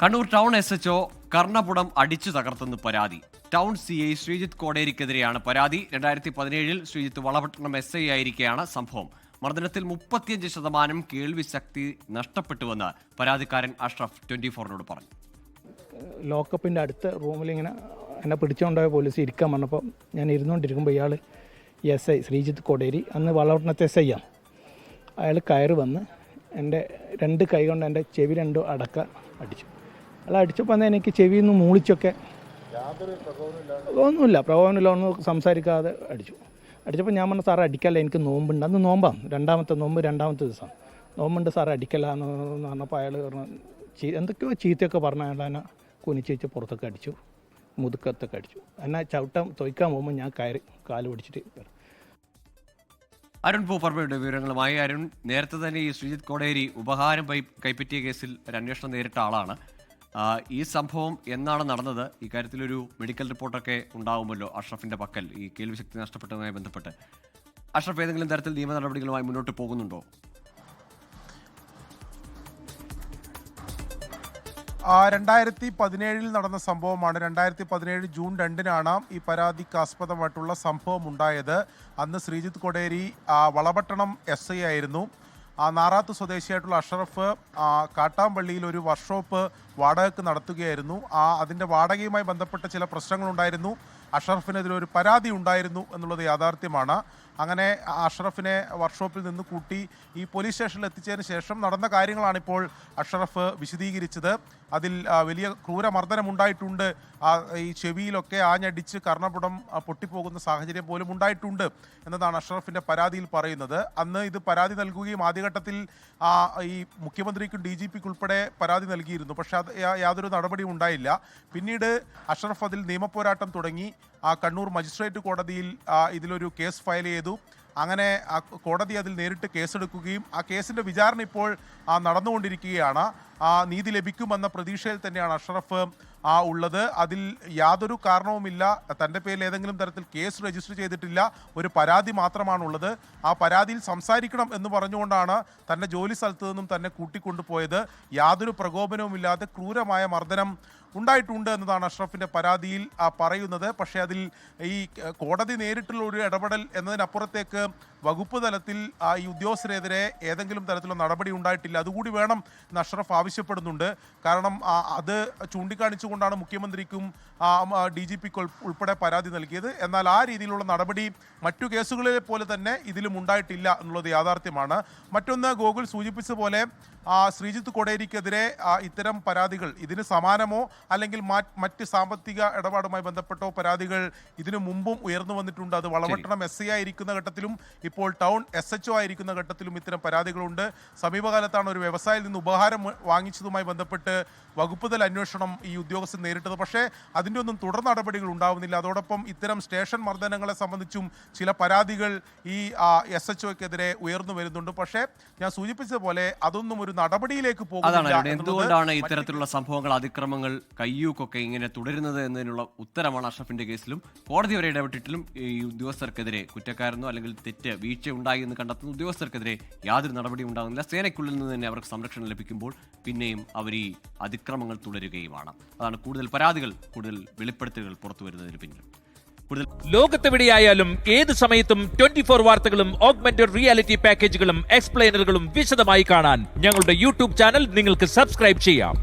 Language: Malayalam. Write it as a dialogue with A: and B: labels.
A: Kannur town S H O കർണപുടം അടിച്ചു തകർത്തെന്ന് പരാതി. ടൗൺ സി ഐ ശ്രീജിത്ത് കോടേരിക്കെതിരെയാണ് പരാതി. രണ്ടായിരത്തി പതിനേഴിൽ ശ്രീജിത്ത് വളപട്ടണം എസ് ഐ ആയിരിക്കെയാണ് സംഭവം. മർദ്ദനത്തിൽ മുപ്പത്തിയഞ്ച് ശതമാനം കേൾവി ശക്തി നഷ്ടപ്പെട്ടുവെന്ന് പരാതിക്കാരൻ അഷ്റഫ് ട്വന്റി ഫോറിനോട് പറഞ്ഞു.
B: ലോക്കപ്പിന്റെ അടുത്ത റൂമിൽ ഇങ്ങനെ എന്നെ പിടിച്ചുകൊണ്ടുപോയ പോലീസ് ഇരിക്കാൻ പറഞ്ഞപ്പോൾ ഞാൻ ഇരുന്നുകൊണ്ടിരിക്കുമ്പോൾ ഇയാൾ എസ് ഐ ശ്രീജിത്ത് കോടേരി അന്ന് വളപട്ടണത്തെ എസ് ആണ്. അയാൾ കയറി വന്ന് എന്റെ രണ്ട് കൈ കൊണ്ട് എന്റെ ചെവി രണ്ടും അടക്ക അടിച്ചു. അയാൾ അടിച്ചപ്പോൾ തന്നെ എനിക്ക് ചെവിയിൽ നിന്ന് മൂളിച്ചൊക്കെ ഒന്നുമില്ല പ്രകോപനമില്ല ഒന്ന് സംസാരിക്കാതെ അടിച്ചു. അടിച്ചപ്പോൾ ഞാൻ പറഞ്ഞു സാറേ അടിക്കല്ല എനിക്ക് നോമ്പുണ്ട്. അന്ന് നോമ്പാണ് രണ്ടാമത്തെ നോമ്പ് രണ്ടാമത്തെ ദിവസം. നോമ്പുണ്ട് സാറേ അടിക്കല്ല എന്ന് പറഞ്ഞപ്പോൾ അയാൾ പറഞ്ഞു ചീ എന്തൊക്കെയോ ചീത്തയൊക്കെ പറഞ്ഞ അയാൾ എന്നെ കുനിച്ചേച്ച് പുറത്തൊക്കെ അടിച്ചു മുതുക്കത്തൊക്കെ അടിച്ചു. എന്നാൽ ചവിട്ടം തൊയ്ക്കാൻ പോകുമ്പോൾ ഞാൻ കയറി കാൽ പിടിച്ചിട്ട്.
A: അരുൺ പൂപ്പർമയുടെ വിവരങ്ങളുമായി അരുൺ. നേരത്തെ തന്നെ ഈ ശ്രീജിത്ത് കോടേരി ഉപഹാരം കൈപ്പറ്റിയ കേസിൽ ഒരു അന്വേഷണം നേരിട്ട ആളാണ്. ഈ സംഭവം എന്നാണ് നടന്നത്? ഇക്കാര്യത്തിലൊരു മെഡിക്കൽ റിപ്പോർട്ടൊക്കെ ഉണ്ടാവുമല്ലോ അഷ്റഫിന്റെ പക്കൽ? ഈ കേൾവിശക്തി നഷ്ടപ്പെട്ടതുമായി ബന്ധപ്പെട്ട്. അഷ്റഫ് ഏതെങ്കിലും തരത്തിൽ നിയമ നടപടികളുമായി മുന്നോട്ട് പോകുന്നുണ്ടോ?
C: രണ്ടായിരത്തി പതിനേഴിൽ നടന്ന സംഭവമാണ്. രണ്ടായിരത്തി പതിനേഴ് ജൂൺ രണ്ടിനാണ് ഈ പരാതിക്ക് ആസ്പദമായിട്ടുള്ള സംഭവം ഉണ്ടായത്. അന്ന് ശ്രീജിത്ത് കൊടേരി വളപട്ടണം എസ് ഐ ആയിരുന്നു. നാറാത്ത് സ്വദേശിയായിട്ടുള്ള അഷറഫ് ആ, കാട്ടാമ്പള്ളിയിൽ ഒരു വർക്ക്ഷോപ്പ് വാടകയ്ക്ക് നടത്തുകയായിരുന്നു. ആ അതിന്റെ വാടകയുമായി ബന്ധപ്പെട്ട ചില പ്രശ്നങ്ങളുണ്ടായിരുന്നു. അഷറഫിനെതിരെ ഒരു പരാതി ഉണ്ടായിരുന്നു എന്നുള്ളത് യാഥാർത്ഥ്യമാണ്. അങ്ങനെ അഷറഫിനെ വർക്ക്ഷോപ്പിൽ നിന്ന് കൂട്ടി ഈ പോലീസ് സ്റ്റേഷനിൽ എത്തിച്ചതിന് ശേഷം നടന്ന കാര്യങ്ങളാണ് ഇപ്പോൾ അഷ്റഫ് വിശദീകരിച്ചത്. അതിൽ വലിയ ക്രൂരമർദ്ദനമുണ്ടായിട്ടുണ്ട് ഈ ചെവിയിലൊക്കെ ആഞ്ഞടിച്ച് കർണപുടം പൊട്ടിപ്പോകുന്ന സാഹചര്യം പോലും ഉണ്ടായിട്ടുണ്ട് എന്നതാണ് അഷ്റഫിന്റെ പരാതിയിൽ പറയുന്നത്. അന്ന് ഇത് പരാതി നൽകുകയും ആദ്യഘട്ടത്തിൽ ഈ മുഖ്യമന്ത്രിക്കും ഡി ജി പിക്ക് ഉൾപ്പെടെ പരാതി നൽകിയിരുന്നു. പക്ഷേ അത് യാതൊരു നടപടിയും ഉണ്ടായില്ല. പിന്നീട് അഷ്റഫ് അതിൽ നിയമപോരാട്ടം തുടങ്ങി. ആ കണ്ണൂർ മജിസ്ട്രേറ്റ് കോടതിയിൽ ഇതിലൊരു കേസ് ഫയൽ ചെയ്തു. അങ്ങനെ ആ കോടതി അതിൽ നേരിട്ട് കേസെടുക്കുകയും ആ കേസിന്റെ വിചാരണ ഇപ്പോൾ നടന്നുകൊണ്ടിരിക്കുകയാണ്. നീതി ലഭിക്കുമെന്ന പ്രതീക്ഷയിൽ തന്നെയാണ് അഷ്റഫ് ആ ഉള്ളത്. അതിൽ യാതൊരു കാരണവുമില്ല. തന്റെ പേരിൽ ഏതെങ്കിലും തരത്തിൽ കേസ് രജിസ്റ്റർ ചെയ്തിട്ടില്ല. ഒരു പരാതി മാത്രമാണുള്ളത്. ആ പരാതിയിൽ സംസാരിക്കണം എന്ന് പറഞ്ഞുകൊണ്ടാണ് തന്റെ ജോലി സ്ഥലത്ത് നിന്നും തന്നെ കൂട്ടിക്കൊണ്ടുപോയത്. യാതൊരു പ്രകോപനവുമില്ലാതെ ക്രൂരമായ മർദ്ദനം ഉണ്ടായിട്ടുണ്ട് എന്നതാണ് അഷ്റഫിന്റെ പരാതിയിൽ പറയുന്നത്. പക്ഷേ അതിൽ ഈ കോടതി നേരിട്ടുള്ള ഒരു ഇടപെടൽ എന്നതിനപ്പുറത്തേക്ക് വകുപ്പ് തലത്തിൽ ഈ ഉദ്യോഗസ്ഥരെതിരെ ഏതെങ്കിലും തരത്തിലുള്ള നടപടി ഉണ്ടായിട്ടില്ല. അതുകൂടി വേണം എന്ന് അഷ്റഫ് ആവശ്യപ്പെടുന്നുണ്ട്. കാരണം അത് അത് ചൂണ്ടിക്കാണിച്ചുകൊണ്ടാണ് മുഖ്യമന്ത്രിക്കും ഡി ജി പിക്ക് ഉൾപ്പെടെ പരാതി നൽകിയത്. എന്നാൽ ആ രീതിയിലുള്ള നടപടി മറ്റു കേസുകളിലെ പോലെ തന്നെ ഇതിലും ഉണ്ടായിട്ടില്ല എന്നുള്ളത് യാഥാർത്ഥ്യമാണ്. മറ്റൊന്ന് ഗോകുൽ സൂചിപ്പിച്ച പോലെ ശ്രീജിത്ത് കൊടേരിക്കെതിരെ ഇത്തരം പരാതികൾ ഇതിന് സമാനമോ അല്ലെങ്കിൽ മറ്റ് സാമ്പത്തിക ഇടപാടുമായി ബന്ധപ്പെട്ടോ പരാതികൾ ഇതിനു മുമ്പും ഉയർന്നു വന്നിട്ടുണ്ട്. അത് വളവട്ടണം എസ് ഐ ആയിരിക്കുന്ന ഘട്ടത്തിലും ഇപ്പോൾ ടൗൺ എസ് എച്ച് ഒ ആയിരിക്കുന്ന ഘട്ടത്തിലും ഇത്തരം പരാതികളുണ്ട്. സമീപകാലത്താണ് ഒരു വ്യവസായത്തിൽ നിന്ന് ഉപഹാരം വാങ്ങിച്ചതുമായി ബന്ധപ്പെട്ട് വകുപ്പ് തല അന്വേഷണം ഈ ഉദ്യോഗസ്ഥൻ നേരിട്ടത്. പക്ഷേ അതിന്റെ ഒന്നും തുടർ നടപടികൾ ഉണ്ടാവുന്നില്ല. അതോടൊപ്പം ഇത്തരം സ്റ്റേഷൻ മർദ്ദനങ്ങളെ സംബന്ധിച്ചും ചില പരാതികൾ ഈ എസ് എച്ച് ഒക്കെതിരെ ഉയർന്നു വരുന്നുണ്ട്. പക്ഷേ ഞാൻ സൂചിപ്പിച്ചതുപോലെ അതൊന്നും ഒരു നടപടിയിലേക്ക് പോകുന്നില്ല
A: എന്തുകൊണ്ടാണ് ഇത്തരത്തിലുള്ള സംഭവങ്ങൾ അതിക്രമങ്ങൾ കയ്യൂക്കൊക്കെ ഇങ്ങനെ തുടരുന്നത് എന്നതിനുള്ള ഉത്തരമാണ് അഷ്റഫിന്റെ കേസിലും. കോടതി വരെ ഇടപെട്ടിട്ടിലും ഈ ഉദ്യോഗസ്ഥർക്കെതിരെ കുറ്റക്കാരനോ അല്ലെങ്കിൽ തെറ്റ് വീഴ്ച ഉണ്ടായി എന്ന് കണ്ടെത്തുന്ന ഉദ്യോഗസ്ഥർക്കെതിരെ യാതൊരു നടപടിയും ഉണ്ടാകുന്നില്ല. സേനയ്ക്കുള്ളിൽ നിന്ന് തന്നെ അവർക്ക് സംരക്ഷണം ലഭിക്കുമ്പോൾ പിന്നെയും അവർ ഈ അതിക്രമങ്ങൾ തുടരുകയുമാണ്. അതാണ് കൂടുതൽ പരാതികൾ കൂടുതൽ വെളിപ്പെടുത്തലുകൾ പുറത്തു വരുന്നതിന് പിന്നിൽ. കൂടുതൽ
D: ലോകത്തെവിടെയായാലും ഏത് സമയത്തും ട്വന്റി ഫോർ വാർത്തകളും ഓഗ്മെന്റഡ് റിയാലിറ്റി പാക്കേജുകളും എക്സ്പ്ലെയിനറുകളും വിശദമായി കാണാൻ ഞങ്ങളുടെ യൂട്യൂബ് ചാനൽ നിങ്ങൾക്ക് സബ്സ്ക്രൈബ് ചെയ്യാം.